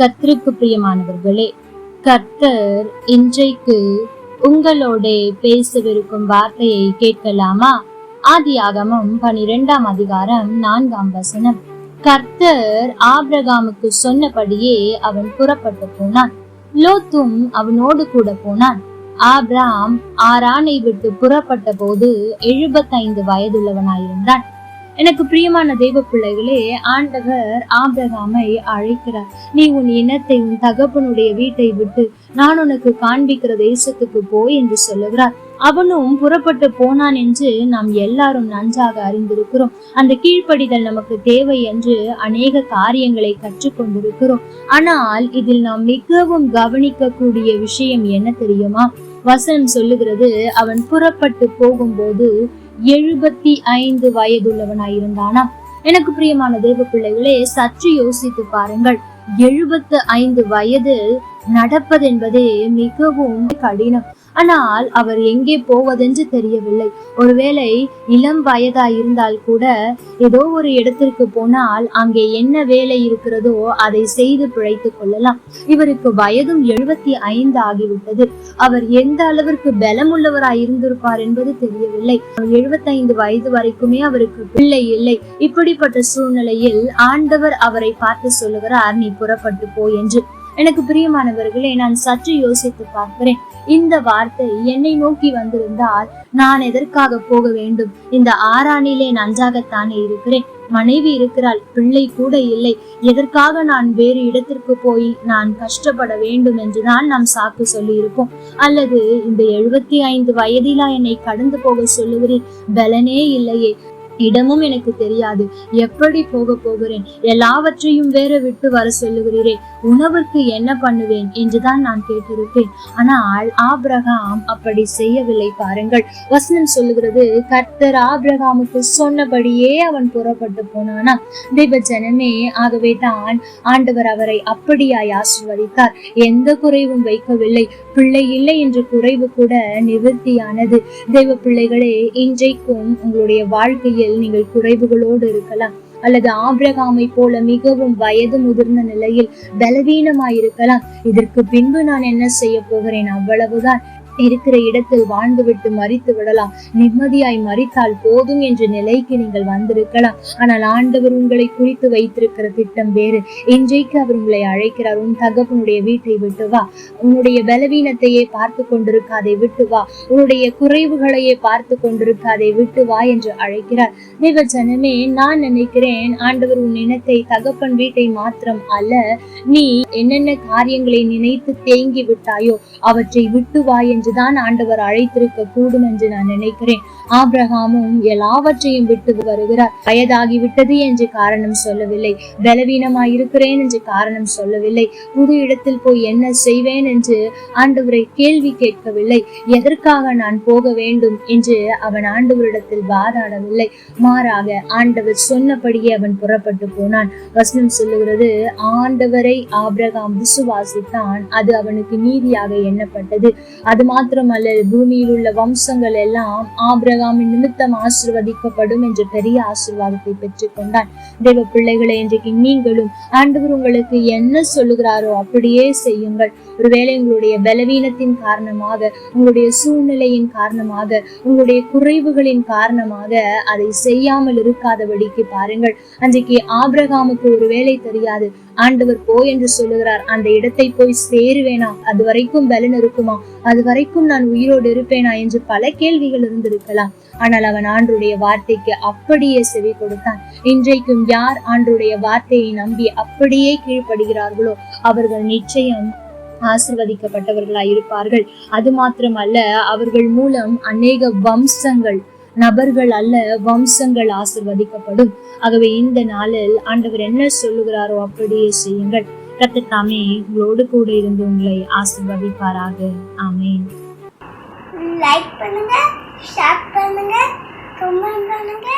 கர்த்தருக்கு பிரியமானவர்களே கர்த்தர் இன்றைக்கு உங்களோட பேசவிருக்கும் வார்த்தையை கேட்கலாமா? ஆதியாகமம் பனிரெண்டாம் அதிகாரம் நான்காம் வசனம். கர்த்தர் ஆபிரகாமுக்கு சொன்னபடியே அவன் புறப்பட்டு போனான். லோத்தும் அவனோடு கூட போனான். ஆப்ராம் ஆரானை விட்டு புறப்பட்ட போது எழுபத்தைந்து வயதுள்ளவனாயிருந்தான். எனக்கு பிரியமான தெய்வ பிள்ளைகளே ஆண்டவர் ஆபிரகாமை அழைக்கிறார். நீ உன் இனத்தை உன் தகப்பனுடைய வீட்டை விட்டு நான் உனக்கு காண்பிக்கிற தேசத்துக்கு போய் என்று சொல்லுகிறார். அவனும் புறப்பட்டு போனான் என்று நாம் எல்லாரும் நன்றாக அறிந்திருக்கிறோம். அந்த கீழ்ப்படிதல் நமக்கு தேவை என்று அநேக காரியங்களை கற்றுக்கொண்டிருக்கிறோம். ஆனால் இதில் நாம் மிகவும் கவனிக்கக்கூடிய விஷயம் என்ன தெரியுமா? வசனம் சொல்லுகிறது அவன் புறப்பட்டு போகும்போது எழுபத்தி ஐந்து வயதுள்ளவனாயிருந்தானா? எனக்கு பிரியமான தேவ பிள்ளைகளே சற்று யோசித்து பாருங்கள். எழுபத்து ஐந்து வயது நடப்பதென்பதே மிகவும் கடினம். ஆனால் அவர் எங்கே போவதென்று தெரியவில்லை. ஒருவேளை இளம் வயதா இருந்தால் கூட ஏதோ ஒரு இடத்திற்கு போனால் அங்கே என்ன வேலை இருக்கிறதோ அதை செய்து பிழைத்துக் கொள்ளலாம். இவருக்கு வயதும் எழுபத்தி ஐந்து ஆகிவிட்டது. அவர் எந்த அளவிற்கு பலமுள்ளவராய் இருந்திருப்பார் என்பது தெரியவில்லை. எழுபத்தைந்து வயது வரைக்குமே அவருக்கு பிள்ளை இல்லை. இப்படிப்பட்ட சூழ்நிலையில் ஆண்டவர் அவரை பார்த்து சொல்லுகிறார் நீ புறப்பட்டு போ என்று. எனக்கு பிரியமானவர்களே நான் சற்று யோசித்து பார்க்கிறேன். இந்த வார்த்தை என்னை நோக்கி வந்திருந்தால் நான் எதற்காக போக வேண்டும்? இந்த ஆறானிலே நன்றாகத்தானே இருக்கிறேன். மனைவி இருக்கிறாள் பிள்ளை கூட இல்லை. எதற்காக நான் வேறு இடத்திற்கு போய் நான் கஷ்டப்பட வேண்டும் என்றுதான் நாம் சாக்கு சொல்லி இருப்போம் அல்லது இந்த எழுபத்தி ஐந்து வயதிலா என்னை கடந்து போக சொல்லுகிறேன் பலனே இல்லையே. இடமும் எனக்கு தெரியாது. எப்படி போக போகிறேன்? எல்லாவற்றையும் வேற விட்டு வர சொல்லுகிறீரே. உணவுக்கு என்ன பண்ணுவேன்? என்றுதான் நான் கேட்டிருப்பேன். ஆனால் ஆபிரகாம் அப்படி செய்யவில்லை. பாருங்கள் வசனம் சொல்லுகிறது கர்த்தர் ஆபிரகாமுக்கு சொன்னபடியே அவன் புறப்பட்டு போனானா தெய்வ ஜனமே ஆகவே தான் ஆண்டவர் அவரை அப்படியாய் ஆசிர்வதித்தார். எந்த குறைவும் வைக்கவில்லை. பிள்ளை இல்லை என்ற குறைவு கூட நிவர்த்தியானது. தெய்வ பிள்ளைகளே இன்றைக்கும் உங்களுடைய வாழ்க்கையில் நீங்கள் குறைவுகளோடு இருக்கலாம். அல்லது ஆபிரகாமை போல மிகவும் வயது முதிர்ந்த நிலையில் பலவீனமாயிருக்கலாம். இதற்கு பின்பு நான் என்ன செய்ய போகிறேன்? அவ்வளவுதான். இருக்கிற இடத்தில் வாழ்ந்துவிட்டு மறித்து விடலாம். நிம்மதியாய் மறித்தால் போதும் என்ற நிலைக்கு நீங்கள் வந்திருக்கலாம். ஆனால் ஆண்டவர் உங்களை குறித்து வைத்திருக்கிற திட்டம் வேறு. இன்றைக்கு அவர் உங்களை அழைக்கிறார். உன் தகப்பனுடைய வீட்டை விட்டு வா. உன்னுடைய பலவீனத்தையே பார்த்து கொண்டிருக்காதை விட்டு வா. உன்னுடைய குறைவுகளையே பார்த்து கொண்டிருக்காதை விட்டு வா என்று அழைக்கிறார். தேவ ஜனமே நான் நினைக்கிறேன் ஆண்டவர் உன் இனத்தை தகப்பன் வீட்டை மாத்திரம் அல்ல நீ என்னென்ன காரியங்களை நினைத்து தேங்கி விட்டாயோ அவற்றை விட்டு வா என்று என்றுதான் ஆண்டவர் அழைத்திருக்க கூடும் என்று நான் நினைக்கிறேன். ஆபிரகாமும் எல்லாவற்றையும் விட்டு வருகிறார். வயதாகி விட்டது என்று காரணம் சொல்லவில்லை. பலவீனமாய் இருக்கிறேன் என்று காரணம் சொல்லவில்லை. புது இடத்தில் போய் என்ன செய்வேன் என்று ஆண்டவரை கேள்வி கேட்கவில்லை. எதற்காக நான் போக வேண்டும் என்று அவன் ஆண்டவரிடத்தில் வாதாடவில்லை. மாறாக ஆண்டவர் சொன்னபடியே அவன் புறப்பட்டு போனான். வசனம் சொல்லுகிறது ஆண்டவரை ஆபிரகாம் விசுவாசித்தான். அது அவனுக்கு நீதியாக எண்ணப்பட்டது. அது மாத்திரமல்ல பூமியில் உள்ள வம்சங்கள் எல்லாம் ஆபிரகாமின் நிமித்தம் ஆசிர்வதிக்கப்படும் என்ற பெரிய ஆசிர்வாதத்தை பெற்றுக் கொண்டான். தேவ பிள்ளைகளை இன்றைக்கு நீங்களும் ஆண்டவர் உங்களுக்கு என்ன சொல்லுகிறாரோ அப்படியே செய்யுங்கள். ஒருவேளை உங்களுடைய பலவீனத்தின் காரணமாக உங்களுடைய சூழ்நிலையின் காரணமாக உங்களுடைய குறைவுகளின் காரணமாக அதை செய்யாமல் இருக்காதபடிக்கு பாருங்கள். அன்றைக்கு ஆபிரகாமுக்கு ஒரு வேலை தெரியாது. ஆண்டவர் போ என்று சொல்லுகிறார். அந்த இடத்தை போய் சேருவேனா? அது வரைக்கும் பலன் இருக்குமா? அது வரைக்கும் நான் உயிரோடு இருப்பேனா என்று பல கேள்விகள் இருந்திருக்கலாம். ஆனால் அவன் ஆண்டுடைய வார்த்தைக்கு அப்படியே செவி கொடுத்தான். இன்றைக்கும் யார் ஆண்டுடைய வார்த்தையை நம்பி அப்படியே கீழ்ப்படுகிறார்களோ அவர்கள் நிச்சயம் ஆசிர்வதிக்கப்பட்டவர்களாய் இருப்பார்கள் அது மாத்திரமல்ல அவர்கள் மூலம் அநேக வம்சங்கள் நபர்கள் அல்ல வம்சங்கள் ஆசிர்வதிக்கப்படும். ஆகவே இந்த நாளில் ஆண்டவர் என்ன சொல்லுகிறாரோ அப்படியே செய்யுங்கள். கத்தத்தாமே உங்களோடு கூட இருந்து உங்களை ஆசிர்வதிப்பாராக. ஆமேன். லைக் பண்ணுங்க ஷேர் பண்ணுங்க கமெண்ட் பண்ணுங்க.